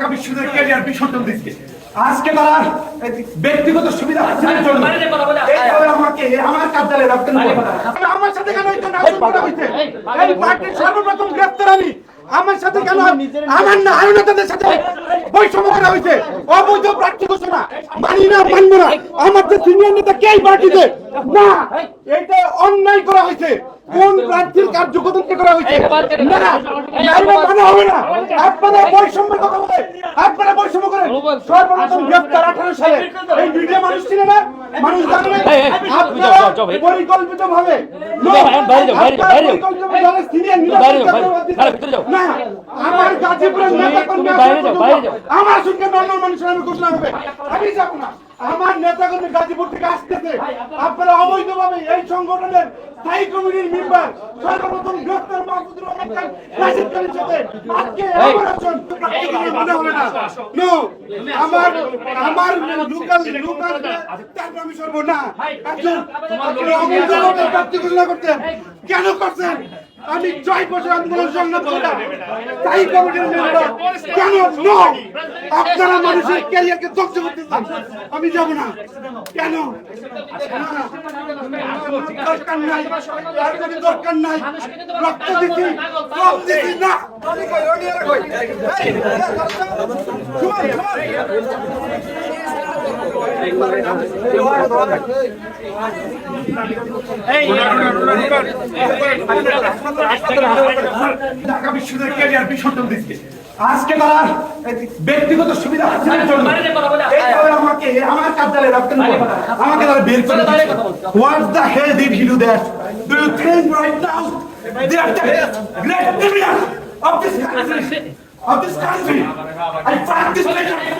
ঢাকা বিশ্ববিদ্যালয়ের ক্যারিয়ার বিসর্জন দিচ্ছে। আজকে তারা ব্যক্তিগত সুবিধা হাসিলের জন্য এইভাবে আমাকে আমার কার্যালয়ে রাখতেন আমার সাথে কেন এই জন্য হয়েছে এই পার্টির সর্বপ্রথম গ্রেফতার আমি। আমার সাথে কেন আমার না আরও নেতাদের সাথে? বৈষম্য করা হয়েছে। অবৈধ প্রার্থী ঘোষণা মানি না মানবো না। আমার যে সিনিয়র নেতা কে পার্টিতে? না। এটা অন্যায় করা হয়েছে। কোন প্রার্থীর কার্যকর্তাকে করা হয়েছে? না। না না, মানা হবে না। আপনারা বৈষম্যের কথা বলে আপনারা বৈষম্য করেন। সর্বপ্রথম গ্রেফতার আঠারো সালে। এই মিডিয়া মানুষ ছিল না? মানুষ। পরিকল্পিত ভাবে আমার গাজীপুরের নেতা কর্মী। আমার সঙ্গে নর্মাল মানুষের আমি ঘোষণা হবে আমি যাব না। আমার নেতা কর্মী গাজীপুর থেকে আসতেছে। আপনারা অবৈধভাবে এই সংগঠনের স্থায়ী কমিটির মেম্বার সর্বপ্রথম গ্রেফতার মাহমুদুর রহমান রাশিদ খানের সাথে। আজকে আমার একজন মনে হবে না। নো আমার আমার লোকাল লোকাল তারপর আমি সর্ব না। একজন অবৈধভাবে প্রার্থী ঘোষণা করতেন কেন করছেন? আমি ছয় বছর আন্দোলন সংগ্রাম করলাম তাই কমিটির মেম্বার কেন নো আপনারা মানুষের ক্যারিয়ারকে ধ্বংস করতেছেন আমি যাব না কেন। দরকার নাই আর কোনো দরকার নাই রক্ত দিচ্ছি না ঢাকা আজকে তারা ব্যক্তিগত সুবিধা হাসিলের জন্য আমাকে, আমার কার্যালয়ে রাখতেন আমাকে তারা বের করে what the hell did he that great of this country of this country I leader I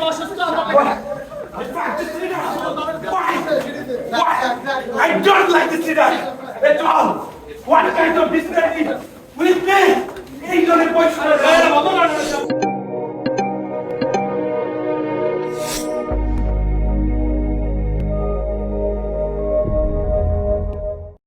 like this leader at all what kind of business